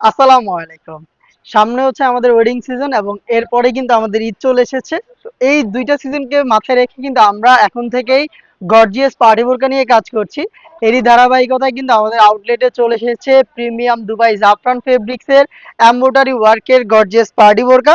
আসসালামু আলাইকুম। সামনে হচ্ছে আমাদের ওয়েডিং সিজন এবং এরপরে কিন্তু আমাদের ঈদ চলে এসেছে। এই দুইটা সিজনকে মাথায় রেখে কিন্তু আমরা এখন থেকেই গর্জিয়াস পার্টি বোরকা নিয়ে কাজ করছি। এরই ধারাবাহিকতায় কিন্তু আমাদের আউটলেটে চলে এসেছে প্রিমিয়াম দুবাই জাফরান ফেব্রিক্সের এম্বোটারি ওয়ার্কের গর্জিয়াস পার্টি বোরকা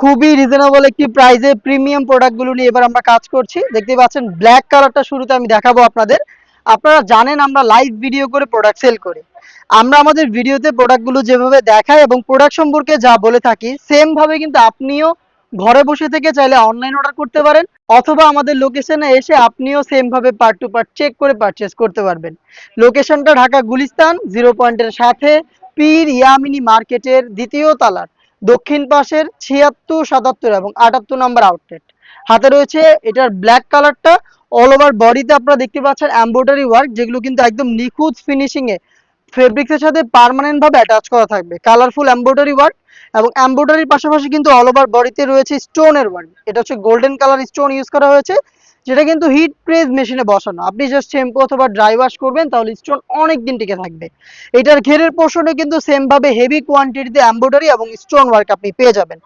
খুবই রিজনেবল একটি প্রাইসে প্রিমিয়াম প্রোডাক্টগুলো নিয়ে এবার আমরা কাজ করছি। দেখতে পাচ্ছেন ব্ল্যাক কালারটা শুরুতে আমি দেখাবো আপনাদের। আপনারা জানেন আমরা লাইভ ভিডিও করে প্রোডাক্ট সেল করি। আমরা আমাদের ভিডিওতে প্রোডাক্টগুলো যেভাবে দেখাই এবং প্রোডাক্ট সম্পর্কে যা বলে থাকি সেম ভাবে কিন্তু আপনিও ঘরে বসে থেকে চাইলে অনলাইন অর্ডার করতে পারেন, অথবা আমাদের লোকেশনে এসে আপনিও সেম ভাবে পার্ট টু পার্ট চেক করে পারচেস করতে পারবেন। লোকেশনটা ঢাকা গুলিস্তান জিরো পয়েন্টের সাথে, পীর ইয়ামিনী মার্কেটের দ্বিতীয় তালার, দক্ষিণ পাশের ছিয়াত্তর, সাতাত্তর এবং আটাত্তর নম্বর আউটলেট হাতে রয়েছে এটার ব্ল্যাক কালারটা অল ওভার বডিতে আপনারা দেখতে পাচ্ছেন এমব্রয়ডারি ওয়ার্ক যেগুলো কিন্তু একদম নিখুঁত ফিনিশিং এ ফেব্রিক্সের সাথে পার্মানেন্ট ভাবে অ্যাটাচ করা থাকবে। কালারফুল এমব্রয়ডারি ওয়ার্ক এবং এমব্রয়ডারির পাশাপাশি কিন্তু অল ওভার বডিতে রয়েছে স্টোনের ওয়ার্ক এটা হচ্ছে গোল্ডেন কালার স্টোন ইউজ করা হয়েছে, যেটা কিন্তু হিট প্রেস মেশিনে বসানো। আপনি জাস্ট শ্যাম্পু অথবা ড্রাই ওয়াশ করবেন, তাহলে স্টোন অনেক দিন টিকে থাকবে। এটার ঘেরের পোর্শনে কিন্তু ভাবে হেভি কোয়ান্টিটিতে এমব্রয়ডারি এবং স্টোন ওয়ার্ক আপনি পেয়ে যাবেন।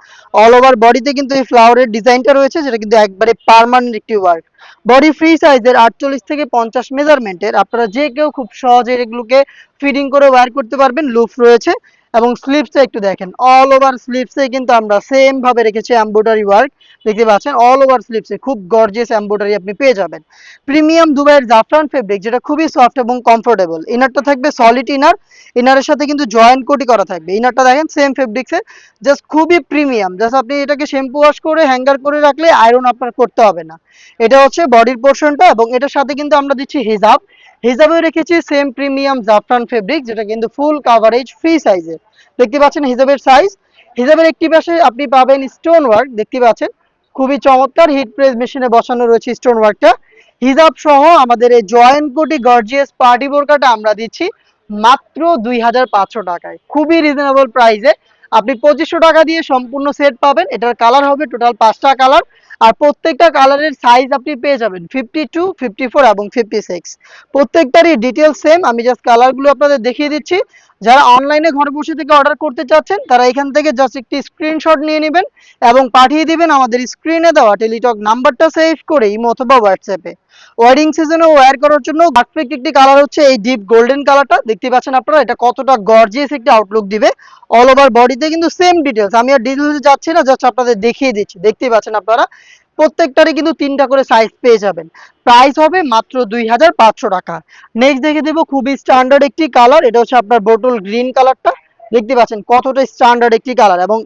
অল ওভার বডিতে কিন্তু এই ফ্লাওয়ারের ডিজাইনটা রয়েছে, যেটা কিন্তু একবারে পার্মানেন্ট একটি ওয়ার্ক বডি ফ্রি সাইজের আটচল্লিশ থেকে পঞ্চাশ মেজারমেন্টের আপনারা যে কেউ খুব সহজে এগুলোকে ফিটিং করে ওয়ার করতে পারবেন। লুফ রয়েছে। এবং স্লিপসে একটু দেখেন অল ওভার স্লিপসে কিন্তু আমরা সেম ভাবে রেখেছি এমব্রয়ডারি ওয়ার্ক দেখতে পাচ্ছেন? অল ওভার স্লিপসে খুব গর্জিয়াস এমব্রয়ডারি আপনি পেয়ে যাবেন। প্রিমিয়াম দুবাইয়ের জাফরান ফেব্রিক যেটা খুবই সফট এবং কমফোর্টেবল ইনারটা থাকবে সলিড ইনার ইনারের সাথে কিন্তু জয়েন্ট কোটি করা থাকবে। ইনারটা দেখেন সেম ফেব্রিক্সের জাস্ট খুবই প্রিমিয়াম জাস্ট আপনি এটাকে শ্যাম্পু ওয়াশ করে হ্যাঙ্গার করে রাখলে আয়রন আপনার করতে হবে না। এটা হচ্ছে বডির পোর্শনটা এবং এটার সাথে কিন্তু আমরা দিচ্ছি হিজাব হিজাবে রেখেছি সেম প্রিমিয়াম জাফরান ফেব্রিক যেটা কিন্তু ফুল কাভারেজ ফ্রি সাইজের দেখতে পাচ্ছেন হিজাবের সাইজ হিজাবের একটি পাশে আপনি পাবেন স্টোন ওয়ার্ক দেখতে পাচ্ছেন? খুবই চমৎকার হিট প্রেস মেশিনে বসানো রয়েছে স্টোন ওয়ার্কটা হিজাব সহ আমাদের এই জয়েন্ট কোটি গর্জিয়াস পার্টি বোরকাটা আমরা দিচ্ছি মাত্র দুই হাজার পাঁচশো টাকায়। খুবই রিজনেবল প্রাইসে আপনি পঁচিশশো টাকা দিয়ে সম্পূর্ণ সেট পাবেন। এটার কালার হবে টোটাল পাঁচটা কালার আর প্রত্যেকটা কালারের সাইজ আপনি পেয়ে যাবেন ফিফটি টু ফিফটি ফোর এবং ফিফটি সিক্স প্রত্যেকটারই ডিটেলস সেম আমি জাস্ট কালারগুলো আপনাদের দেখিয়ে দিচ্ছি। যারা অনলাইনে ঘরে বসে থেকে অর্ডার করতে চাচ্ছেন, তারা এখান থেকে জাস্ট একটি স্ক্রিনশট নিয়ে নেবেন এবং পাঠিয়ে দিবেন আমাদের স্ক্রিনে দেওয়া টেলিটক নাম্বারটা সেভ করে ইমো অথবা হোয়াটসঅ্যাপে ওয়েডিং সিজনে ওয়্যার করার জন্য পারফেক্ট একটি কালার হচ্ছে এই ডিপ গোল্ডেন কালারটা দেখতে পাচ্ছেন আপনারা, এটা কতটা গর্জিয়াস একটি আউটলুক দিবে। অল ওভার বডিতে কিন্তু সেম ডিটেলস আমি আর ডিটেলসে যাচ্ছি না জাস্ট আপনাদের দেখিয়ে দিচ্ছি। দেখতেই পাচ্ছেন আপনারা, প্রত্যেকটারই কিন্তু তিনটা করে সাইজ পেয়ে যাবেন। প্রাইস হবে মাত্র দুই হাজার পাঁচশো টাকা। নেক্সট দেখে দেবো খুবই স্ট্যান্ডার্ড একটি কালার এটা হচ্ছে আপনার বোটল গ্রিন কালারটা দেখতে পাচ্ছেন কতটা স্ট্যান্ডার্ড একটি কালার এবং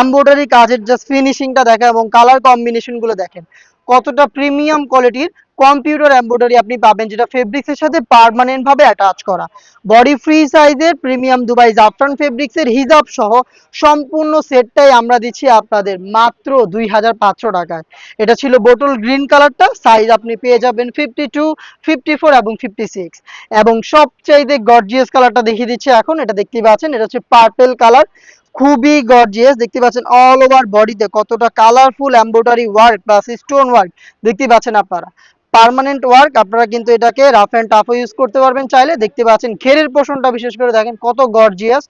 এমব্রয়ডারি কাজের জাস্ট ফিনিশিংটা দেখেন এবং কালার কম্বিনেশনগুলো দেখেন। কতটা প্রিমিয়াম কোয়ালিটির কম্পিউটার এমব্রয়ডারি আপনি পাবেন, যেটা ফেব্রিক্স এর সাথে পার্মানেন্ট ভাবে অ্যাটাচ করা। বডি ফ্রি সাইজের প্রিমিয়াম দুবাই জাফরান ফেব্রিক্স এর হিজাব সহ সম্পূর্ণ সেটটাই আমরা দিচ্ছি আপনাদের মাত্র দুই হাজার পাঁচশো টাকায়। এটা ছিল বোটল গ্রিন কালারটা সাইজ আপনি পেয়ে যাবেন ফিফটি টু ফিফটি ফোর এবং ফিফটি সিক্স এবং সবচাইতে গর্জিয়াস কালারটা দেখিয়ে দিচ্ছি এখন, এটা দেখতে পাচ্ছেন, এটা হচ্ছে পার্পেল কালার খুবই গর্জিয়াস দেখতে পাচ্ছেন অল ওভার বডিতে কতটা colourful embroidery work plus stone work দেখতে পাচ্ছেন আপনারা। পার্মানেন্ট ওয়ার্ক আপনারা কিন্তু এটাকে রাফ অ্যান্ড টাফও ইউজ করতে পারবেন চাইলে। দেখতে পাচ্ছেন ঘেরের পোষণটা বিশেষ করে দেখেন কত গর্জিয়াস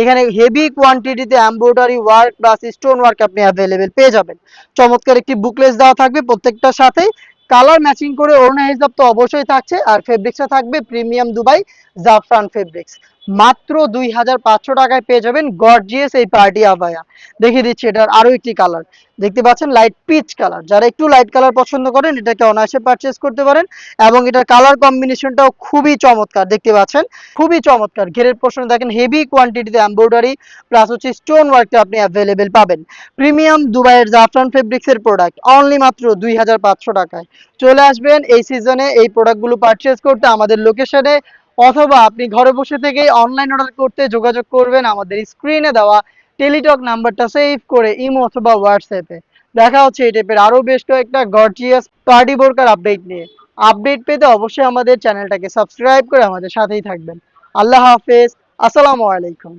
এখানে heavy কোয়ান্টিটিতে embroidery work plus stone work আপনি অ্যাভেলেবেল পেয়ে যাবেন। চমৎকার একটি বুকলেস দেওয়া থাকবে প্রত্যেকটার সাথেই। কালার ম্যাচিং করে অরুণা হিসাব তো অবশ্যই থাকছে। আর ফেব্রিক্সটা থাকবে প্রিমিয়াম দুবাই জাফরান ফেব্রিক্স মাত্র দুই হাজার পাঁচশো টাকায় পেয়ে যাবেন গর্জিয়াস এই পার্টি আবায়া। দেখিয়ে দিচ্ছি, এটার আরও একটি কালার দেখতে পাচ্ছেন লাইট পিচ কালার যারা একটু লাইট কালার পছন্দ করেন, এটাকে অনায়াসে পারচেস করতে পারেন এবং এটার কালার কম্বিনেশনটাও খুবই চমৎকার। দেখতে পাচ্ছেন, খুবই চমৎকার। ঘেরের পোর্শন দেখেন হেভি কোয়ান্টিটিতে এমব্রয়ডারি প্লাস হচ্ছে স্টোন ওয়ার্কটা আপনি অ্যাভেলেবেল পাবেন। প্রিমিয়াম দুবাইয়ের জাফরান ফেব্রিক্স এর প্রোডাক্ট অনলি মাত্র দুই হাজার পাঁচশো টাকায়। চলে আসবেন এই সিজনে এই প্রোডাক্টগুলো পারচেস করতে আমাদের লোকেশনে অথবা আপনি ঘরে বসে থেকে অনলাইন অর্ডার করতে যোগাযোগ করবেন। আমাদের স্ক্রিনে দেওয়া টেলিটক নাম্বারটা সেভ করে ইমো অথবা হোয়াটসঅ্যাপে দেখা হচ্ছে এই টাইপের আরও বেশ কয়েকটা গর্জিয়াস পার্টি বোরকার আপডেট নিয়ে। আপডেট পেতে অবশ্যই আমাদের চ্যানেলটাকে সাবস্ক্রাইব করে আমাদের সাথেই থাকবেন। আল্লাহ হাফেজ। আসসালামু আলাইকুম।